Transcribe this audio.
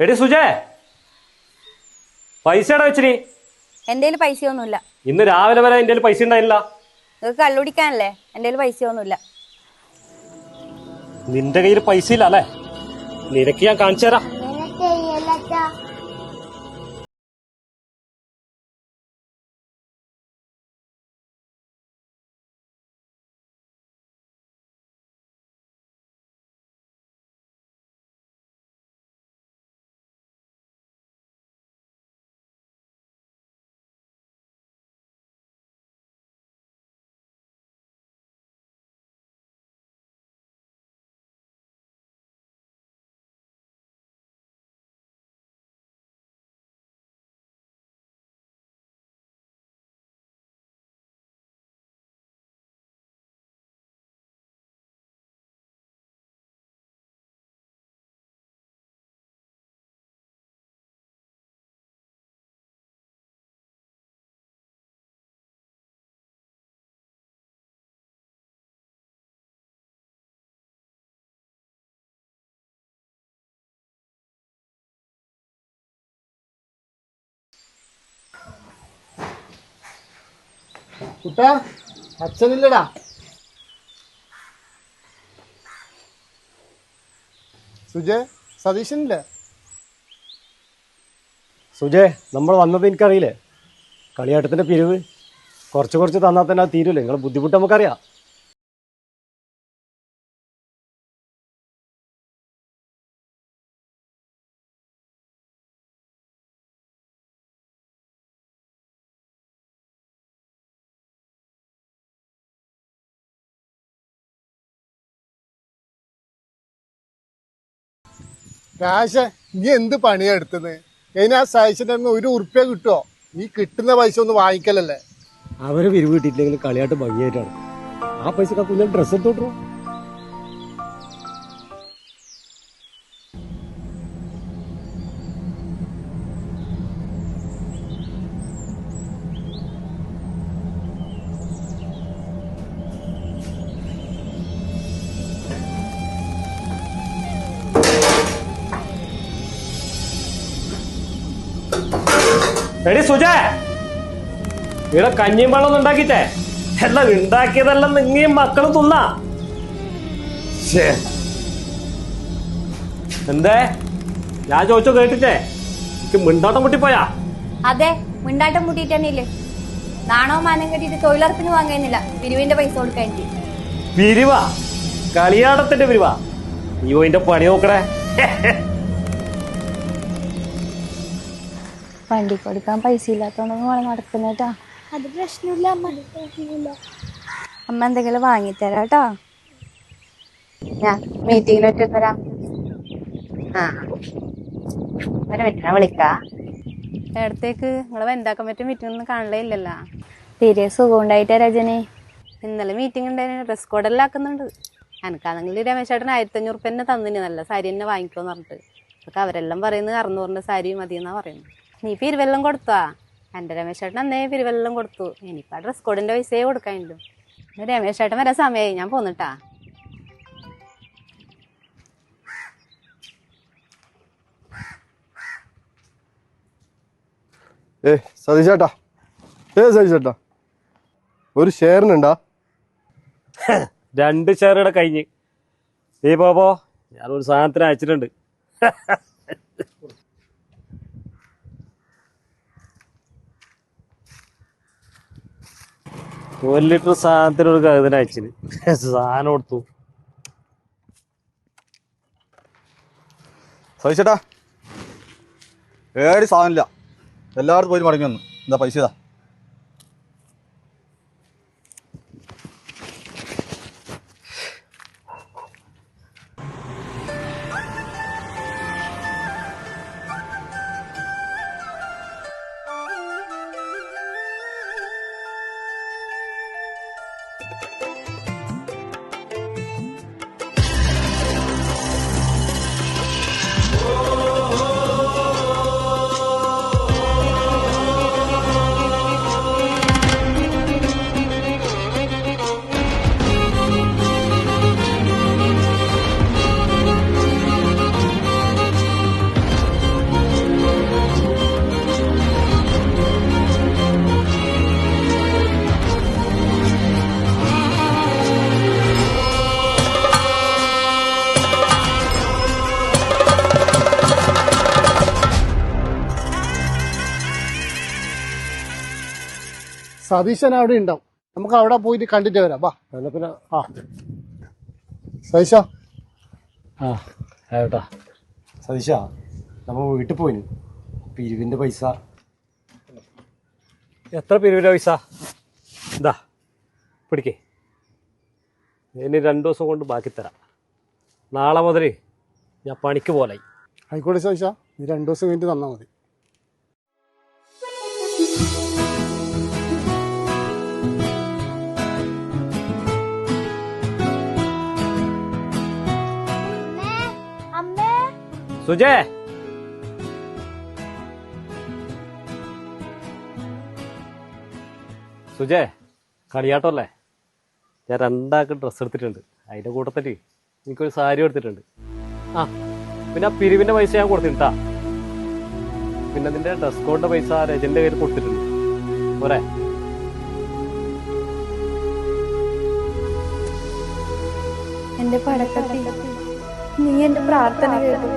എടി സുജേ. പൈസ എടാ വെച്ചിരി എന്റെ കയ്യിൽ പൈസയൊന്നുമില്ല. ഇന്ന് രാവിലെ വരെ എന്റെ പൈസ ഉണ്ടായില്ല നിങ്ങൾക്ക് കള്ളുടിക്കാനല്ലേ എന്റെ കയ്യിൽ പൈസയൊന്നുമില്ല. നിന്റെ കയ്യിൽ പൈസ ഇല്ല അല്ലേ? നിനക്ക് ഞാൻ കാണിച്ചു തരാം. കുട്ടാ അച്ഛനില്ലടാ. സുജയ് സതീശനില്ലേ? സുജേ നമ്മൾ വന്നത് എനിക്കറിയില്ലേ? കളിയാട്ടത്തിന്റെ പിരിവ് കുറച്ച് കുറച്ച് തന്നാൽ തന്നെ അത് തീരുമല്ലോ നിങ്ങളെ ബുദ്ധിമുട്ട് നമുക്കറിയാം. കാശ നീ എന്ത് പണിയാ എടുത്തത്? അതിന് ആ ഒരു ഉറുപ്പ്യ കിട്ടുമോ നീ കിട്ടുന്ന പൈസ ഒന്ന് വാങ്ങിക്കലല്ലേ? അവരെ പിരിവ് കിട്ടിയിട്ടില്ലെങ്കിൽ കളിയാട്ട് ഭംഗിയായിട്ടാണ്. ആ പൈസ ഡ്രസ്സ് എടുത്തോട്ടു എടി സുജ ഇവിടെ കഞ്ഞിയും വെള്ളം ഉണ്ടാക്കിട്ടേ എല്ലാം ഉണ്ടാക്കിയതെല്ലാം നിങ്ങയും മക്കളും തിന്നാ. എന്തേ? ഞാൻ ചോദിച്ചോ കേട്ടിട്ടേ? എനിക്ക് മിണ്ടാട്ടം മുട്ടിപ്പോയാ അതെ മിണ്ടാട്ടം മുട്ടിയിട്ട് നാണോ മാനം കെട്ടിട്ട് തൊഴിലുറപ്പിന് വാങ്ങുന്നില്ല പിരിവിന്റെ പൈസ കൊടുക്കാൻ പിരിവാ? കളിയാടത്തിന്റെ പിരിവാ? അയ്യോ പണി നോക്കണേ. വണ്ടി കൊടുക്കാൻ പൈസ ഇല്ലാത്തോണ്ടൊന്നും വേണം നടക്കുന്നേട്ടാ അത് പ്രശ്നമില്ല അമ്മ. അത് പ്രശ്നമില്ല അമ്മ എന്തെങ്കിലും വാങ്ങിത്തരാം കേട്ടോ ഞാൻ മീറ്റിങ്ങിനൊക്കെ വരാം. ആ. ഒരു മിനിറ്റ് വിളിക്കാം. ഇടത്തേക്ക് നിങ്ങളെ വനിതാ പറ്റും മീറ്റിംഗ് ഒന്നും കാണലേ ഇല്ലല്ലോ? തീരെ സുഖം ഉണ്ടായിട്ടാ രജനി. ഇന്നലെ മീറ്റിംഗ് ഉണ്ടായിരുന്നു. ഡ്രസ് കോഡെല്ലാം ആക്കുന്നുണ്ട്. എനിക്കാണെങ്കിൽ രമേശേട്ടൻ ആയിരത്തി അഞ്ഞൂറ് തന്നെ തന്നിന്. നല്ല സാരി തന്നെ വാങ്ങിക്കോന്ന് പറഞ്ഞിട്ട്. അതൊക്കെ അവരെല്ലാം പറയുന്നത് അറുന്നൂറിന്റെ സാരി മതി എന്നാ പറയുന്നത്. നീ പിരുവെല്ലാം കൊടുത്താ? എന്റെ രമേശ് ചേട്ടൻ അന്നേ പിരുവെല്ലാം കൊടുത്തു. ഇനിയിപ്പോൾ ഡ്രസ് കോഡിന്റെ പൈസയെ കൊടുക്കാനുള്ളൂ. എന്റെ രമേശ് ചേട്ടൻ വരാൻ സമയമായി ഞാൻ പോന്നിട്ടാ. ഏ സതീശേട്ടാ. ഏ സതീശേട്ടാ. ഒരു ഷെയറിനുണ്ടാ രണ്ട് ഷെയറുടെ കഴിഞ്ഞ്. നീ പോപ്പോ ഞാൻ ഒരു സാധനത്തിന് അയച്ചിട്ടുണ്ട്. ഒരു ലിറ്റർ സാധനത്തിന് ഒരു കഴുതിന് അയച്ചിന്. സാധനം കൊടുത്തു. സഹിച്ചേട്ടാ ഏടി സാധനമില്ല. എല്ലായിടത്തും പോയി മടങ്ങി വന്നു. എന്താ പൈസ ഇതാ? you സതീശൻ അവിടെ ഉണ്ടാവും. നമുക്ക് അവിടെ പോയിട്ട് കണ്ടിട്ട് വരാം. വാ എന്നാ പിന്നെ ആ. സതീശ. ആ ഏട്ടാ സതീശ നമ്മ വീട്ടിൽ പോയിന്. പിരിവിന്റെ പൈസ. എത്ര പിരിവിന്റെ പൈസ? ഇതാ പിടിക്കേ. ഇനി രണ്ടു ദിവസം കൊണ്ട് ബാക്കി തരാം. നാളെ മുതൽ ഞാൻ പണിക്ക് പോലായി. ആയിക്കോട്ടെ സതീശ നീ രണ്ടു ദിവസം കഴിഞ്ഞിട്ട് തന്നാൽ മതി. സുജേ. സുജേ കളിയാട്ടമല്ലേ? ഞാൻ രണ്ടാൾക്ക് ഡ്രസ്സ് എടുത്തിട്ടുണ്ട്. അതിന്റെ കൂട്ടത്തിൽ എനിക്കൊരു സാരി എടുത്തിട്ടുണ്ട്. ആ പിന്നെ ആ പിരിവിന്റെ പൈസ ഞാൻ കൊടുത്തിട്ടാ പിന്നെ നിന്റെ ഡ്രസ് കോഡിന്റെ പൈസ രജന്റെ കയ്യിൽ കൊടുത്തിട്ടുണ്ട്. പോരെ. എന്റെ പടക്കത്തിൽ നീ എന്റെ പ്രാർത്ഥന കേട്ടു.